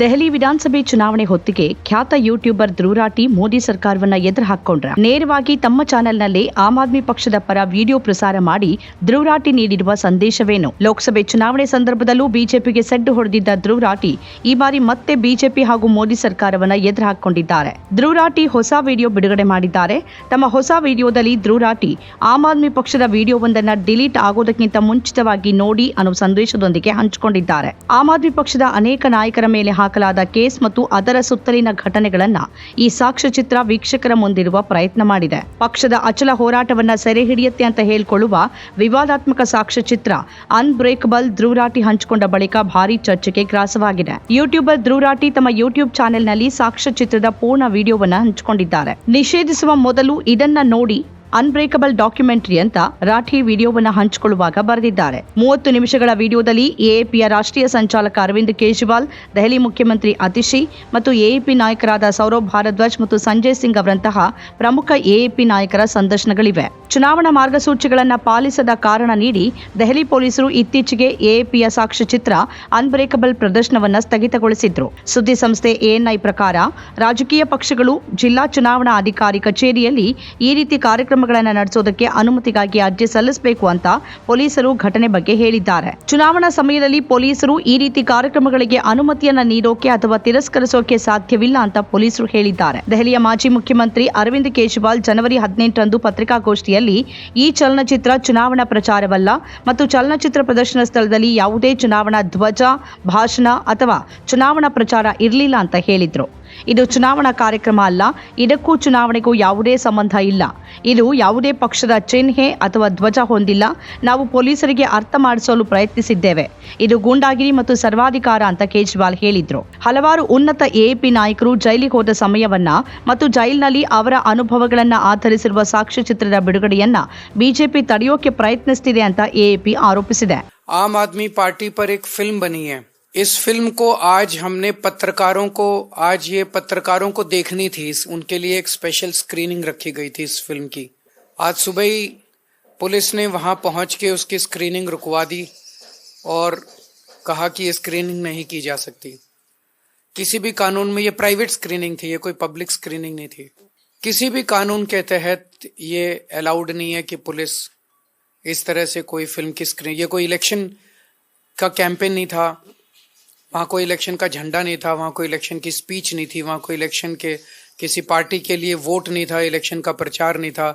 ದೆಹಲಿ ವಿಧಾನಸಭೆ ಚುನಾವಣೆ ಹೊತ್ತಿಗೆ ಖ್ಯಾತ ಯೂಟ್ಯೂಬರ್ ಧ್ರುವರಾಟಿ ಮೋದಿ ಸರ್ಕಾರವನ್ನ ಎದುರು ಹಾಕೊಂಡ್ರ ನೇರವಾಗಿ ತಮ್ಮ ಚಾನೆಲ್ನಲ್ಲಿ ಆಮ್ ಆದ್ಮಿ ಪಕ್ಷದ ಪರ ವಿಡಿಯೋ ಪ್ರಸಾರ ಮಾಡಿ ಧ್ರುವರಾಟಿ ನೀಡಿರುವ ಸಂದೇಶವೇನು? ಲೋಕಸಭೆ ಚುನಾವಣೆ ಸಂದರ್ಭದಲ್ಲೂ ಬಿಜೆಪಿಗೆ ಸೆಡ್ಡು ಹೊಡೆದಿದ್ದ ಧ್ರುವರಾಟಿ ಈ ಬಾರಿ ಮತ್ತೆ ಬಿಜೆಪಿ ಹಾಗೂ ಮೋದಿ ಸರ್ಕಾರವನ್ನ ಎದುರು ಹಾಕೊಂಡಿದ್ದಾರೆ ಧ್ರುವರಾಟಿ ಹೊಸ ವಿಡಿಯೋ ಬಿಡುಗಡೆ ಮಾಡಿದ್ದಾರೆ. ತಮ್ಮ ಹೊಸ ವಿಡಿಯೋದಲ್ಲಿ ಧ್ರುವರಾಟಿ ಆಮ್ ಆದ್ಮಿ ಪಕ್ಷದ ವಿಡಿಯೋವೊಂದನ್ನ ಡಿಲೀಟ್ ಆಗೋದಕ್ಕಿಂತ ಮುಂಚಿತವಾಗಿ ನೋಡಿ ಅನ್ನೋ ಸಂದೇಶದೊಂದಿಗೆ ಹಂಚಿಕೊಂಡಿದ್ದಾರೆ. ಆಮ್ ಆದ್ಮಿ ಪಕ್ಷದ ಅನೇಕ ನಾಯಕರ ಮೇಲೆ ಹಾಕಲಾದ ಕೇಸ್ ಮತ್ತು ಅದರ ಸುತ್ತಲಿನ ಘಟನೆಗಳನ್ನ ಈ ಸಾಕ್ಷ್ಯಚಿತ್ರ ವೀಕ್ಷಕರ ಮುಂದಿರುವ ಪ್ರಯತ್ನ ಮಾಡಿದೆ. ಪಕ್ಷದ ಅಚಲ ಹೋರಾಟವನ್ನ ಸೆರೆ ಹಿಡಿಯುತ್ತೆ ಅಂತ ಹೇಳಿಕೊಳ್ಳುವ ವಿವಾದಾತ್ಮಕ ಸಾಕ್ಷ್ಯಚಿತ್ರ ಅನ್ಬ್ರೇಕಬಲ್ ಧ್ರುವರಾಟಿ ಹಂಚಿಕೊಂಡ ಬಳಿಕ ಭಾರಿ ಚರ್ಚೆಗೆ ಗ್ರಾಸವಾಗಿದೆ. ಯೂಟ್ಯೂಬರ್ ಧ್ರುವರಾಟಿ ತಮ್ಮ ಯೂಟ್ಯೂಬ್ ಚಾನೆಲ್ನಲ್ಲಿ ಸಾಕ್ಷ್ಯಚಿತ್ರದ ಪೂರ್ಣ ವಿಡಿಯೋವನ್ನ ಹಂಚಿಕೊಂಡಿದ್ದಾರೆ. ನಿಷೇಧಿಸುವ ಮೊದಲು ಇದನ್ನ ನೋಡಿ ಅನ್ಬ್ರೇಕಬಲ್ ಡಾಕ್ಯುಮೆಂಟರಿ ಅಂತ ರಾಠಿ ವಿಡಿಯೋವನ್ನ ಹಂಚಿಕೊಳ್ಳುವಾಗ ಬರೆದಿದ್ದಾರೆ. ಮೂವತ್ತು ನಿಮಿಷಗಳ ವಿಡಿಯೋದಲ್ಲಿ ಎಎಪಿಯ ರಾಷ್ಟ್ರೀಯ ಸಂಚಾಲಕ ಅರವಿಂದ್ ಕೇಜ್ರಿವಾಲ್, ದೆಹಲಿ ಮುಖ್ಯಮಂತ್ರಿ ಅತಿಶಿ ಮತ್ತು ಎಎಪಿ ನಾಯಕರಾದ ಸೌರಭ್ ಭಾರದ್ವಾಜ್ ಮತ್ತು ಸಂಜಯ್ ಸಿಂಗ್ ಅವರಂತಹ ಪ್ರಮುಖ ಎಎಪಿ ನಾಯಕರ ಸಂದರ್ಶನಗಳಿವೆ. ಚುನಾವಣಾ ಮಾರ್ಗಸೂಚಿಗಳನ್ನು ಪಾಲಿಸದ ಕಾರಣ ನೀಡಿ ದೆಹಲಿ ಪೊಲೀಸರು ಇತ್ತೀಚೆಗೆ ಎಎಪಿಯ ಸಾಕ್ಷ್ಯಚಿತ್ರ ಅನ್ಬ್ರೇಕಬಲ್ ಪ್ರದರ್ಶನವನ್ನ ಸ್ಥಗಿತಗೊಳಿಸಿದ್ರು. ಸುದ್ದಿ ಸಂಸ್ಥೆ ಎಎನ್ಐ ಪ್ರಕಾರ ರಾಜಕೀಯ ಪಕ್ಷಗಳು ಜಿಲ್ಲಾ ಚುನಾವಣಾ ಅಧಿಕಾರಿ ಕಚೇರಿಯಲ್ಲಿ ಈ ರೀತಿ ಕಾರ್ಯಕ್ರಮಗಳನ್ನು ನಡೆಸೋದಕ್ಕೆ ಅನುಮತಿಗಾಗಿ ಅರ್ಜಿ ಸಲ್ಲಿಸಬೇಕು ಅಂತ ಪೊಲೀಸರು ಘಟನೆ ಬಗ್ಗೆ ಹೇಳಿದ್ದಾರೆ. ಚುನಾವಣಾ ಸಮಯದಲ್ಲಿ ಪೊಲೀಸರು ಈ ರೀತಿ ಕಾರ್ಯಕ್ರಮಗಳಿಗೆ ಅನುಮತಿಯನ್ನ ನೀಡೋಕೆ ಅಥವಾ ತಿರಸ್ಕರಿಸೋಕೆ ಸಾಧ್ಯವಿಲ್ಲ ಅಂತ ಪೊಲೀಸರು ಹೇಳಿದ್ದಾರೆ. ದೆಹಲಿಯ ಮಾಜಿ ಮುಖ್ಯಮಂತ್ರಿ ಅರವಿಂದ್ ಕೇಜ್ರಿವಾಲ್ ಜನವರಿ ಹದಿನೆಂಟರಂದು ಪತ್ರಿಕಾಗೋಷ್ಠಿಯಲ್ಲಿ ಈ ಚಲನಚಿತ್ರ ಚುನಾವಣಾ ಪ್ರಚಾರವಲ್ಲ ಮತ್ತು ಚಲನಚಿತ್ರ ಪ್ರದರ್ಶನ ಸ್ಥಳದಲ್ಲಿ ಯಾವುದೇ ಚುನಾವಣಾ ಧ್ವಜ, ಭಾಷಣ ಅಥವಾ ಚುನಾವಣಾ ಪ್ರಚಾರ ಇರಲಿಲ್ಲ ಅಂತ ಹೇಳಿದ್ರು. ಇದು ಚುನಾವಣಾ ಕಾರ್ಯಕ್ರಮ ಅಲ್ಲ, ಇದಕ್ಕೂ ಚುನಾವಣೆಗೂ ಯಾವುದೇ ಸಂಬಂಧ ಇಲ್ಲ. ಇದು ಯಾವುದೇ ಪಕ್ಷದ ಚಿಹ್ನೆ ಅಥವಾ ಧ್ವಜ ಹೊಂದಿಲ್ಲ. ನಾವು ಪೊಲೀಸರಿಗೆ ಅರ್ಥ ಮಾಡಿಸಲು ಪ್ರಯತ್ನಿಸಿದ್ದೇವೆ. ಇದು ಗೂಂಡಾಗಿರಿ ಮತ್ತು ಸರ್ವಾಧಿಕಾರ ಅಂತ ಕೇಜ್ರಿವಾಲ್ ಹೇಳಿದ್ರು. ಹಲವಾರು ಉನ್ನತ ಎಪಿ ನಾಯಕರು ಜೈಲಿಗೆ ಹೋದ ಸಮಯವನ್ನ ಮತ್ತು ಜೈಲಿನಲ್ಲಿ ಅವರ ಅನುಭವಗಳನ್ನ ಆಧರಿಸಿರುವ ಸಾಕ್ಷ್ಯಚಿತ್ರದ ಬಿಡುಗಡೆಯನ್ನ ಬಿಜೆಪಿ ತಡೆಯೋಕೆ ಪ್ರಯತ್ನಿಸುತ್ತಿದೆ ಅಂತ ಎಪಿ ಆರೋಪಿಸಿದೆ. ಆಮ್ ಆದ್ಮಿ ಪಾರ್ಟಿ ಪರ್ ಫಿಲ್ಮ್ ಬನಿ ಹೈ इस फ़िल्म को आज हमने पत्रकारों को, आज ये पत्रकारों को देखनी थी। उनके लिए एक स्पेशल स्क्रीनिंग रखी गई थी इस फ़िल्म की। आज सुबह ही पुलिस ने वहाँ पहुँच के उसकी स्क्रीनिंग रुकवा दी और कहा कि ये स्क्रीनिंग नहीं की जा सकती। किसी भी कानून में ये प्राइवेट स्क्रीनिंग थी, ये कोई पब्लिक स्क्रीनिंग नहीं थी। किसी भी कानून के तहत ये अलाउड नहीं है कि पुलिस इस तरह से कोई फ़िल्म की स्क्रीन ये कोई इलेक्शन का कैंपेन नहीं था। वहाँ कोई इलेक्शन का झंडा नहीं था वहाँ कोई इलेक्शन की स्पीच नहीं थी वहाँ कोई इलेक्शन के किसी पार्टी के लिए वोट नहीं था इलेक्शन का प्रचार नहीं था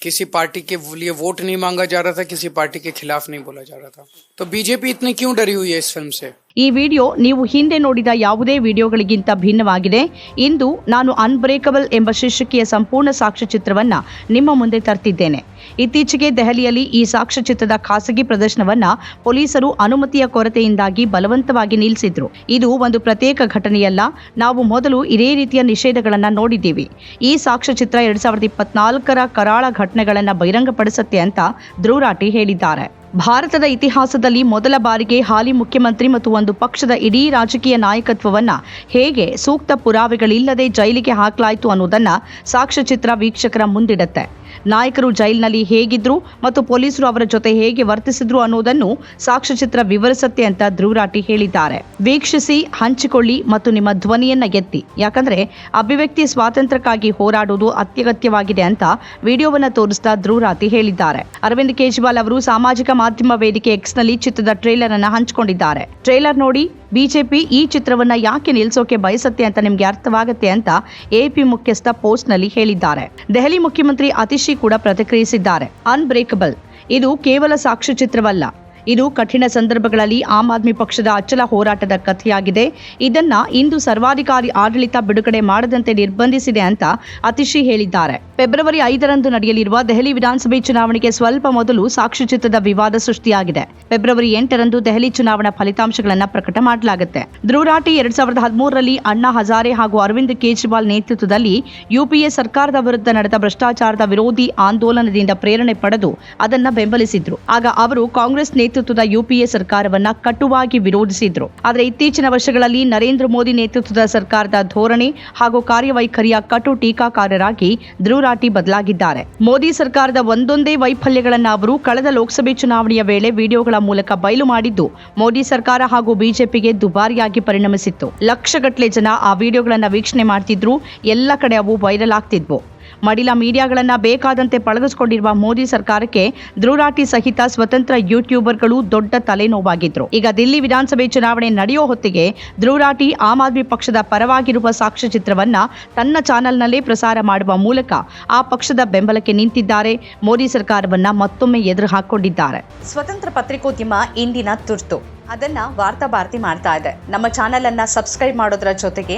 किसी पार्टी के लिए वोट नहीं मांगा जा रहा था किसी पार्टी के खिलाफ नहीं बोला जा रहा था तो बीजेपी इतनी क्यों डरी हुई है इस फिल्म से ಈ ವಿಡಿಯೋ ನೀವು ಹಿಂದೆ ನೋಡಿದ ಯಾವುದೇ ವಿಡಿಯೋಗಳಿಗಿಂತ ಭಿನ್ನವಾಗಿದೆ ಇಂದು ನಾನು ಅನ್ಬ್ರೇಕಬಲ್ ಎಂಬ ಶೀರ್ಷಿಕೆಯ ಸಂಪೂರ್ಣ ಸಾಕ್ಷ್ಯಚಿತ್ರವನ್ನ ನಿಮ್ಮ ಮುಂದೆ ತರ್ತಿದ್ದೇನೆ ಇತ್ತೀಚೆಗೆ ದೆಹಲಿಯಲ್ಲಿ ಈ ಸಾಕ್ಷ್ಯಚಿತ್ರದ ಖಾಸಗಿ ಪ್ರದರ್ಶನವನ್ನ ಪೊಲೀಸರು ಅನುಮತಿಯ ಕೊರತೆಯಿಂದಾಗಿ ಬಲವಂತವಾಗಿ ನಿಲ್ಲಿಸಿದ್ರು. ಇದು ಒಂದು ಪ್ರತ್ಯೇಕ ಘಟನೆಯಲ್ಲ, ನಾವು ಮೊದಲು ಇದೇ ರೀತಿಯ ನಿಷೇಧಗಳನ್ನ ನೋಡಿದ್ದೀವಿ. ಈ ಸಾಕ್ಷ್ಯಚಿತ್ರ ಎರಡ್ ಸಾವಿರದ ಇಪ್ಪತ್ನಾಲ್ಕರ ಕರಾಳ ಘಟನೆಗಳನ್ನು ಬಹಿರಂಗಪಡಿಸುತ್ತೆ ಅಂತ ಧ್ರುವರಾಟಿ ಹೇಳಿದ್ದಾರೆ. ಭಾರತದ ಇತಿಹಾಸದಲ್ಲಿ ಮೊದಲ ಬಾರಿಗೆ ಹಾಲಿ ಮುಖ್ಯಮಂತ್ರಿ ಮತ್ತು ಒಂದು ಪಕ್ಷದ ಇಡೀ ರಾಜಕೀಯ ನಾಯಕತ್ವವನ್ನ ಹೇಗೆ ಸೂಕ್ತ ಪುರಾವೆಗಳಿಲ್ಲದೆ ಜೈಲಿಗೆ ಹಾಕಲಾಯಿತು ಅನ್ನೋದನ್ನು ಸಾಕ್ಷ್ಯಚಿತ್ರ ವೀಕ್ಷಕರ ಮುಂದಿಡುತ್ತೆ. ನಾಯಕರು ಜೈಲಿನಲ್ಲಿ ಹೇಗಿದ್ರು ಮತ್ತು ಪೊಲೀಸರು ಅವರ ಜೊತೆ ಹೇಗೆ ವರ್ತಿಸಿದ್ರು ಅನ್ನೋದನ್ನು ಸಾಕ್ಷ್ಯಚಿತ್ರ ವಿವರಿಸುತ್ತೆ ಅಂತ ಧ್ರುವರಾಟಿ ಹೇಳಿದ್ದಾರೆ. ವೀಕ್ಷಿಸಿ, ಹಂಚಿಕೊಳ್ಳಿ ಮತ್ತು ನಿಮ್ಮ ಧ್ವನಿಯನ್ನ ಎತ್ತಿ. ಯಾಕಂದ್ರೆ ಅಭಿವ್ಯಕ್ತಿ ಸ್ವಾತಂತ್ರ್ಯಕ್ಕಾಗಿ ಹೋರಾಡುವುದು ಅತ್ಯಗತ್ಯವಾಗಿದೆ ಅಂತ ವಿಡಿಯೋವನ್ನ ತೋರಿಸ್ತಾ ಧ್ರುವರಾತಿ ಹೇಳಿದ್ದಾರೆ. ಅರವಿಂದ್ ಕೇಜ್ರಿವಾಲ್ ಅವರು ಸಾಮಾಜಿಕ ಮಾಧ್ಯಮ ವೇದಿಕೆ ಎಕ್ಸ್ನಲ್ಲಿ ಚಿತ್ರದ ಟ್ರೇಲರ್ ಅನ್ನ ಹಂಚಿಕೊಂಡಿದ್ದಾರೆ. ಟ್ರೇಲರ್ ನೋಡಿ ಬಿಜೆಪಿ ಈ ಚಿತ್ರವನ್ನ ಯಾಕೆ ನಿಲ್ಲಿಸೋಕೆ ಬಯಸುತ್ತೆ ಅಂತ ನಿಮ್ಗೆ ಅರ್ಥವಾಗುತ್ತೆ ಅಂತ ಎಪಿ ಮುಖ್ಯಸ್ಥ ಪೋಸ್ಟ್ನಲ್ಲಿ ಹೇಳಿದ್ದಾರೆ. ದೆಹಲಿ ಮುಖ್ಯಮಂತ್ರಿ ಅತಿಶಿ ಕೂಡ ಪ್ರತಿಕ್ರಿಯಿಸಿದ್ದಾರೆ. ಅನ್ಬ್ರೇಕಬಲ್ ಇದು ಕೇವಲ ಸಾಕ್ಷ್ಯಚಿತ್ರವಲ್ಲ ಇದು ಕಠಿಣ ಸಂದರ್ಭಗಳಲ್ಲಿ ಆಮ್ ಆದ್ಮಿ ಪಕ್ಷದ ಅಚ್ಚಲ ಹೋರಾಟದ ಕಥೆಯಾಗಿದೆ. ಇದನ್ನ ಇಂದು ಸರ್ವಾಧಿಕಾರಿ ಆಡಳಿತ ಬಿಡುಗಡೆ ಮಾಡದಂತೆ ನಿರ್ಬಂಧಿಸಿದೆ ಅಂತ ಅತಿಶಿ ಹೇಳಿದ್ದಾರೆ. ಫೆಬ್ರವರಿ ಐದರಂದು ನಡೆಯಲಿರುವ ದೆಹಲಿ ವಿಧಾನಸಭೆ ಚುನಾವಣೆಗೆ ಸ್ವಲ್ಪ ಮೊದಲು ಸಾಕ್ಷ್ಯಚಿತ್ರದ ವಿವಾದ ಸೃಷ್ಟಿಯಾಗಿದೆ. ಫೆಬ್ರವರಿ ಎಂಟರಂದು ದೆಹಲಿ ಚುನಾವಣಾ ಫಲಿತಾಂಶಗಳನ್ನು ಪ್ರಕಟ ಮಾಡಲಾಗುತ್ತೆ. ಧ್ರುವರಾಟಿ ಎರಡ್ ಸಾವಿರದ ಹದಿಮೂರರಲ್ಲಿ ಅಣ್ಣಾ ಹಜಾರೆ ಹಾಗೂ ಅರವಿಂದ್ ಕೇಜ್ರಿವಾಲ್ ನೇತೃತ್ವದಲ್ಲಿ ಯುಪಿಎ ಸರ್ಕಾರದ ವಿರುದ್ಧ ನಡೆದ ಭ್ರಷ್ಟಾಚಾರದ ವಿರೋಧಿ ಆಂದೋಲನದಿಂದ ಪ್ರೇರಣೆ ಪಡೆದು ಅದನ್ನ ಬೆಂಬಲಿಸಿದ್ರು. ಆಗ ಅವರು ಕಾಂಗ್ರೆಸ್ ನೇತೃತ್ವ ನೇತೃತ್ವದ ಯುಪಿಎ ಸರ್ಕಾರವನ್ನ ಕಟುವಾಗಿ ವಿರೋಧಿಸಿದ್ರು. ಆದರೆ ಇತ್ತೀಚಿನ ವರ್ಷಗಳಲ್ಲಿ ನರೇಂದ್ರ ಮೋದಿ ನೇತೃತ್ವದ ಸರ್ಕಾರದ ಧೋರಣೆ ಹಾಗೂ ಕಾರ್ಯವೈಖರಿಯ ಕಟು ಟೀಕಾಕಾರರಾಗಿ ಧ್ರುವರಾಟಿ ಬದಲಾಗಿದ್ದಾರೆ. ಮೋದಿ ಸರ್ಕಾರದ ಒಂದೊಂದೇ ವೈಫಲ್ಯಗಳನ್ನ ಅವರು ಕಳೆದ ಲೋಕಸಭೆ ಚುನಾವಣೆಯ ವೇಳೆ ವಿಡಿಯೋಗಳ ಮೂಲಕ ಬಯಲು ಮಾಡಿದ್ದು, ಮೋದಿ ಸರ್ಕಾರ ಹಾಗೂ ಬಿಜೆಪಿಗೆ ದುಬಾರಿಯಾಗಿ ಪರಿಣಮಿಸಿತ್ತು. ಲಕ್ಷಗಟ್ಟಲೆ ಜನ ಆ ವಿಡಿಯೋಗಳನ್ನ ವೀಕ್ಷಣೆ ಮಾಡ್ತಿದ್ರು. ಎಲ್ಲ ಕಡೆ ಅವು ವೈರಲ್ ಆಗ್ತಿದ್ವು. ಮಡಿಲ ಮೀಡಿಯಾಗಳನ್ನು ಬೇಕಾದಂತೆ ಪಳಗಿಸಿಕೊಂಡಿರುವ ಮೋದಿ ಸರ್ಕಾರಕ್ಕೆ ದ್ರೂರಾಟಿ ಸಹಿತ ಸ್ವತಂತ್ರ ಯೂಟ್ಯೂಬರ್ಗಳು ದೊಡ್ಡ ತಲೆನೋವಾಗಿದ್ರು. ಈಗ ದಿಲ್ಲಿ ವಿಧಾನಸಭೆ ಚುನಾವಣೆ ನಡೆಯೋ ಹೊತ್ತಿಗೆ ದ್ರೂರಾಟಿ ಆಮ್ ಆದ್ಮಿ ಪಕ್ಷದ ಪರವಾಗಿರುವ ಸಾಕ್ಷ್ಯಚಿತ್ರವನ್ನ ತನ್ನ ಚಾನೆಲ್ನಲ್ಲೇ ಪ್ರಸಾರ ಮಾಡುವ ಮೂಲಕ ಆ ಪಕ್ಷದ ಬೆಂಬಲಕ್ಕೆ ನಿಂತಿದ್ದಾರೆ. ಮೋದಿ ಸರ್ಕಾರವನ್ನ ಮತ್ತೊಮ್ಮೆ ಎದುರು ಹಾಕೊಂಡಿದ್ದಾರೆ ಸ್ವತಂತ್ರ ಪತ್ರಿಕೋದ್ಯಮ ಇಂದಿನ ತುರ್ತು. ಅದನ್ನ ವಾರ್ತಾ ಭಾರತಿ ಮಾಡ್ತಾ ಇದೆ. ನಮ್ಮ ಚಾನೆಲ್ ಅನ್ನ ಸಬ್ಸ್ಕ್ರೈಬ್ ಮಾಡೋದ್ರ ಜೊತೆಗೆ